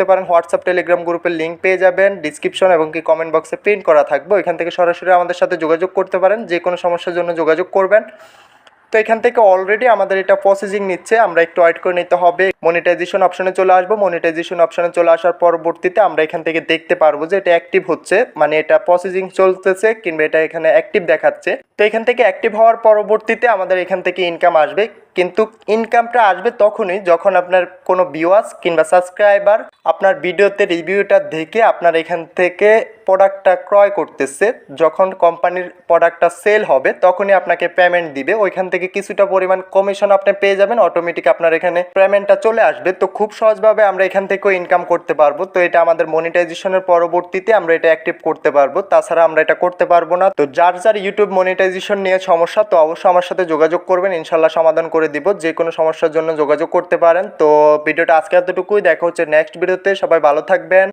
করতে পারেন WhatsApp Telegram গ্রুপের লিঙ্ক পেয়ে যাবেন। ডিসক্রিপশন এবং কি কমেন্ট বক্সে প্রিন্ট করা থাকবে। এখান থেকে সরাসরি আমাদের সাথে যোগাযোগ করতে পারেন। যে কোনো সমস্যার জন্য যোগাযোগ করবেন। তো এখান থেকে অলরেডি আমাদের এটা প্রসেসিং নিচ্ছে। আমরা একটু ওয়েট করে নিতে হবে। মনিটাইজেশন অপশনে চলে আসব। মনিটাইজেশন অপশনে চলে আসার পরবর্তীতে আমরা এখান থেকে দেখতে পারব যে এটা অ্যাক্টিভ হচ্ছে। মানে এটা প্রসেসিং চলতেছে কিংবা এটা এখানে অ্যাক্টিভ দেখাচ্ছে। তো এখান থেকে অ্যাক্টিভ হওয়ার পরবর্তীতে আমাদের এখান থেকে ইনকাম আসবে। কিন্তু ইনকামটা আসবে তখনই যখন আপনার কোনো ভিউয়ার্স কিংবা সাবস্ক্রাইবার আপনার ভিডিওতে রিভিউটা দেখে আপনার এখান থেকে প্রোডাক্টটা ক্রয় করতেছে, যখন কোম্পানির প্রোডাক্টটা সেল হবে, তখনই আপনাকে পেমেন্ট দিবে। ওইখান থেকে কিছুটা পরিমাণ কমিশন আপনি পেয়ে যাবেন অটোমেটিক আপনার এখানে পেমেন্টটা চলে আসবে। তো খুব সহজভাবে আমরা এখান থেকেও ইনকাম করতে পারব। তো এটা আমাদের মনিটাইজেশনের পরবর্তীতে আমরা এটা অ্যাক্টিভ করতে পারব। তাছাড়া আমরা এটা করতে পারব না। তো যার যার ইউটিউব মনিটাইজেশন নিয়ে সমস্যা, তো অবশ্যই আমার সাথে যোগাযোগ করবেন। ইনশাল্লাহ সমাধান করে দিব যে কোনো সমস্যার জন্য যোগাযোগ করতে পারেন। তো ভিডিওটা আজকে এতটুকুই, দেখা হচ্ছে নেক্সট ভিডিওতে সবাই ভালো থাকবেন।